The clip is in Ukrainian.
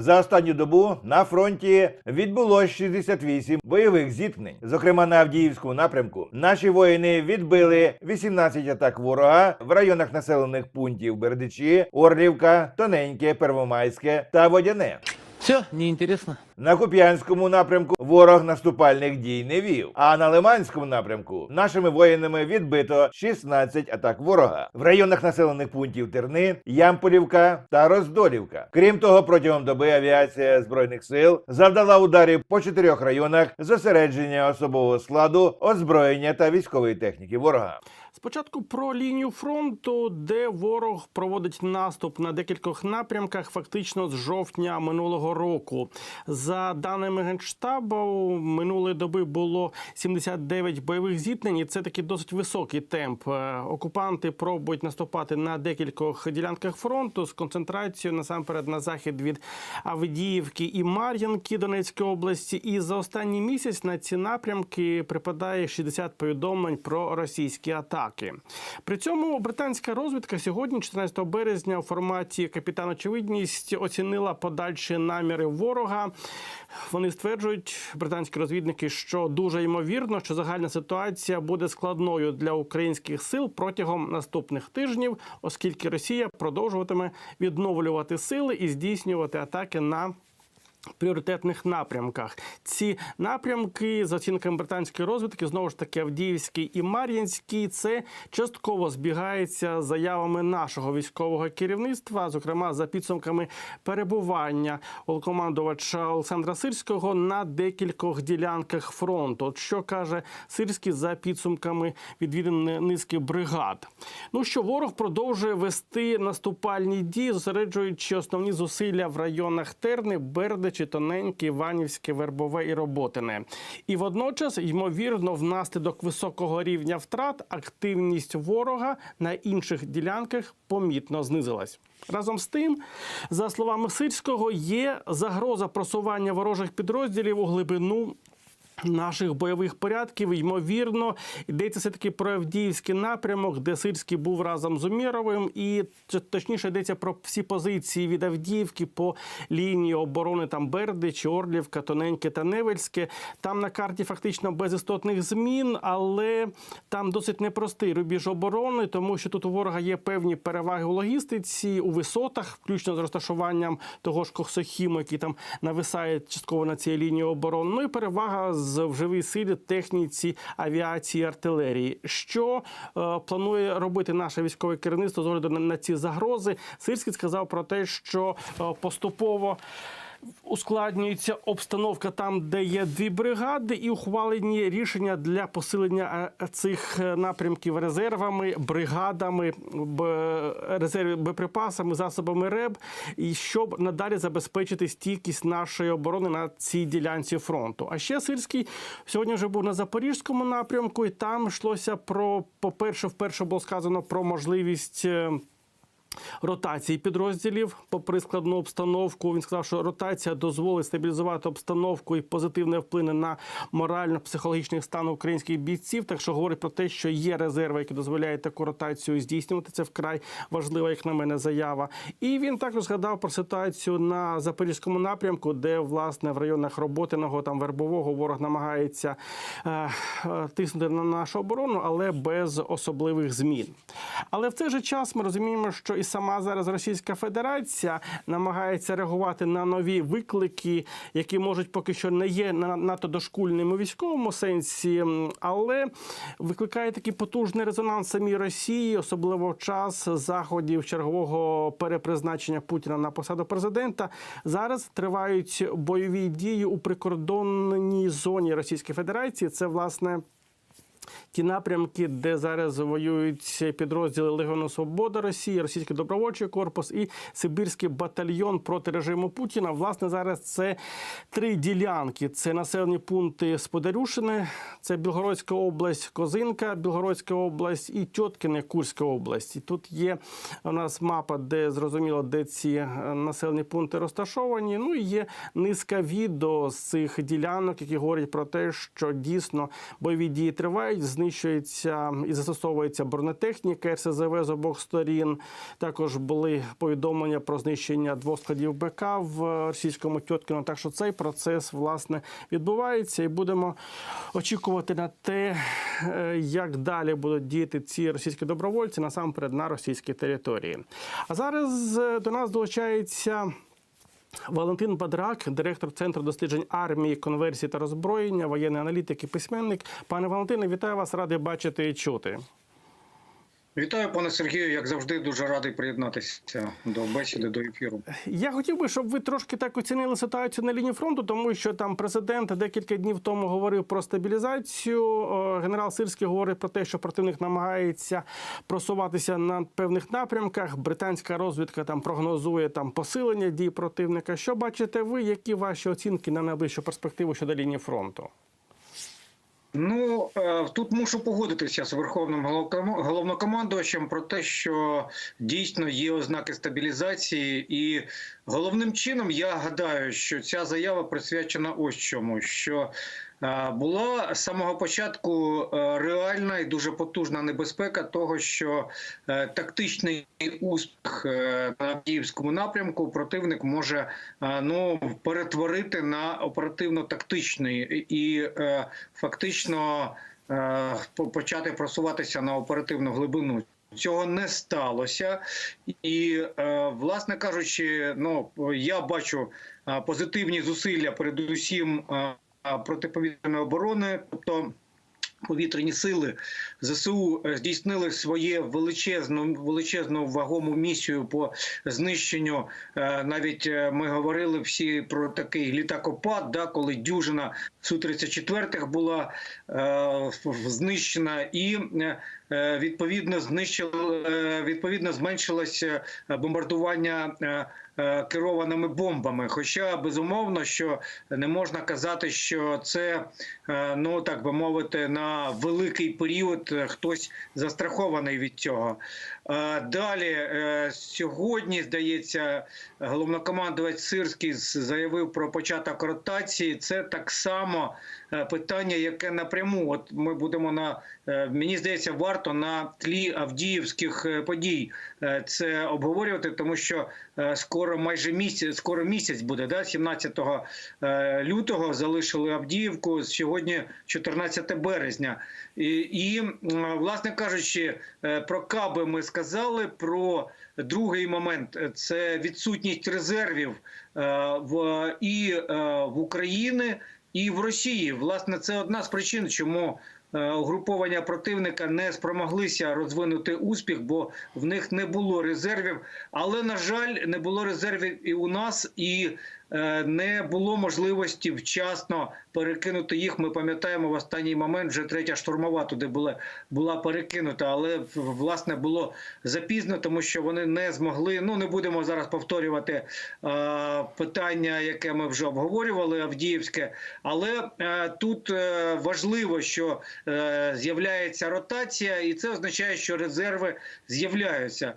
За останню добу на фронті відбулось 68 бойових зіткнень. Зокрема, на Авдіївському напрямку наші воїни відбили 18 атак ворога в районах населених пунктів Бердичі, Орлівка, Тоненьке, Первомайське та Водяне. Все, неинтересно. На Куп'янському напрямку ворог наступальних дій не вів. А на Лиманському напрямку нашими воїнами відбито 16 атак ворога в районах населених пунктів Терни, Ямполівка та Роздолівка. Крім того, протягом доби авіація збройних сил завдала ударів по чотирьох районах зосередження особового складу, озброєння та військової техніки ворога. Спочатку про лінію фронту, де ворог проводить наступ на декількох напрямках, фактично з жовтня минулого року. За даними генштабу, минулої доби було 79 бойових зіткнень. і Це такий досить високий темп. Е, Окупанти пробують наступати на декількох ділянках фронту з концентрацією насамперед на захід від Авдіївки і Мар'їнки Донецької області. І за останній місяць на ці напрямки припадає 60 повідомлень про російські атаки. При цьому британська розвідка сьогодні, 14 березня, у форматі капітан Очевидність оцінила подальші наміри ворога. Вони стверджують, британські розвідники, що дуже ймовірно, що загальна ситуація буде складною для українських сил протягом наступних тижнів, оскільки Росія продовжуватиме відновлювати сили і здійснювати атаки на пріоритетних напрямках. Ці напрямки, за оцінками британської розвідки, знову ж таки Авдіївський і Мар'їнський, це частково збігається з заявами нашого військового керівництва, зокрема за підсумками перебування командувача Олександра Сирського на декількох ділянках фронту. От що каже Сирський за підсумками відвіданої низки бригад. Ну що ворог продовжує вести наступальні дії, зосереджуючи основні зусилля в районах Терни, Бердичі, Тоненьке, Іванівське, Вербове і Роботине. І водночас, ймовірно, внаслідок високого рівня втрат активність ворога на інших ділянках помітно знизилась. Разом з тим, за словами Сирського, є загроза просування ворожих підрозділів у глибину Наших бойових порядків ймовірно йдеться все таки про Авдіївський напрямок, де Сирський був разом з Умєровим, і точніше йдеться про всі позиції від Авдіївки по лінії оборони там Бердич, Орлівка, Тоненьке та Невельське. Там на карті фактично без істотних змін, але там досить непростий рубіж оборони, тому що тут у ворога є певні переваги у логістиці, у висотах, включно з розташуванням того ж Коксохіму, який там нависає частково на цій лінії оборони. Ну і перевага з в живій силі, техніці, авіації, артилерії. Що е, планує робити наше військове керівництво з огляду на, на ці загрози? Сирський сказав про те, що е, поступово. Ускладнюється обстановка там, де є дві бригади, і ухвалені рішення для посилення е, цих е, напрямків резервами, бригадами, резерв боєприпасами, засобами РЕБ, і щоб надалі забезпечити стійкість нашої оборони на цій ділянці фронту. А ще Сирський сьогодні вже був на запорізькому напрямку, і там йшлося про, по-перше, вперше було сказано про можливість. Ротації підрозділів, попри складну обстановку, він сказав, що ротація дозволить стабілізувати обстановку і позитивно вплине на морально-психологічний стан українських бійців. Так що говорить про те, що є резерви, які дозволяють таку ротацію здійснювати. Це вкрай важлива, як на мене, заява. І він також згадав про ситуацію на запорізькому напрямку, де власне в районах роботиного там вербового ворог намагається е, е, тиснути на нашу оборону, але без особливих змін. Але в цей же час ми розуміємо, що і сама зараз Російська Федерація намагається реагувати на нові виклики, які можуть поки що не є на- надто дошкульними у військовому сенсі, але викликає такий потужний резонанс самій Росії, особливо в час заходів чергового перепризначення Путіна на посаду президента. Зараз тривають бойові дії у прикордонній зоні Російської Федерації. Це власне. Ті напрямки, де зараз воюють підрозділи Легіону Свобода Росії, Російський добровольчий корпус і Сибірський батальйон проти режиму Путіна. Власне, зараз це три ділянки: це населені пункти Сподарюшини, це Білгородська область, Козинка, Білгородська область і Тьоткине, Курська область. І тут є у нас мапа, де зрозуміло, де ці е, населені пункти розташовані. Ну і є низка відео з цих ділянок, які говорять про те, що дійсно бойові дії тривають. Знищується і застосовується бронетехніка РСЗВ з обох сторін. Також були повідомлення про знищення двох складів БК в російському Тьоткіно. Так що цей процес власне відбувається, і будемо очікувати на те, е, як далі будуть діяти ці російські добровольці насамперед на російській території. А зараз е, до нас долучається. Валентин Бадрак, директор Центру досліджень армії, конверсії та роззброєння, воєнний аналітик і письменник. Пане Валентине, вітаю вас, радий бачити і чути. Вітаю, пане Сергію. Як завжди, дуже радий приєднатися до бесіди, до ефіру. Я хотів би, щоб ви трошки так оцінили ситуацію на лінії фронту, тому що там президент декілька днів тому говорив про стабілізацію. Генерал Сирський говорить про те, що противник намагається просуватися на певних напрямках. Британська розвідка там прогнозує там посилення дій противника. Що бачите ви? Які ваші оцінки на найближчу перспективу щодо лінії фронту? Ну е, тут мушу погодитися з верховним головнокомандувачем про те, що дійсно є ознаки стабілізації, і головним чином я гадаю, що ця заява присвячена ось чому. Що була з самого початку е, реальна і дуже потужна небезпека того, що е, тактичний успіх е, на Київському напрямку противник може е, ну перетворити на оперативно-тактичний і е, фактично е, почати просуватися на оперативну глибину. Цього не сталося, і е, власне кажучи, ну я бачу е, позитивні зусилля, передусім е, протиповітряної оборони, тобто. Повітряні сили ЗСУ е, здійснили своє величезну величезну вагому місію по знищенню. Е, Навіть е, ми говорили всі про такий літакопад, да, коли дюжина су 34 була е, знищена, і відповідно знищили відповідно зменшилося бомбардування. Е, Керованими бомбами, хоча безумовно, що не можна казати, що це е, ну так би мовити, на великий період е, хтось застрахований від цього. Далі сьогодні здається, головнокомандувач Сирський заявив про початок ротації. Це так само питання, яке напряму. От ми будемо на мені здається, варто на тлі авдіївських е, подій е, це обговорювати, тому що е, скоро майже місяць, скоро місяць буде, да, 17 е, лютого залишили Авдіївку. Сьогодні 14 березня. І, і власне кажучи, е, про каби ми сказали. Про другий момент е, це відсутність резервів е, в і е, в Україні. І в Росії власне це одна з причин, чому е, угруповання противника не спромоглися розвинути успіх, бо в них не було резервів. Але на жаль, не було резервів і у нас, і е, не було можливості вчасно перекинути їх. Ми пам'ятаємо в останній момент вже третя штурмова туди була, була перекинута, але власне було запізно, тому що вони не змогли. Ну не будемо зараз повторювати е, питання, яке ми вже обговорювали, Авдіївське. Але е, тут е, важливо, що е, з'являється ротація, і це означає, що резерви з'являються.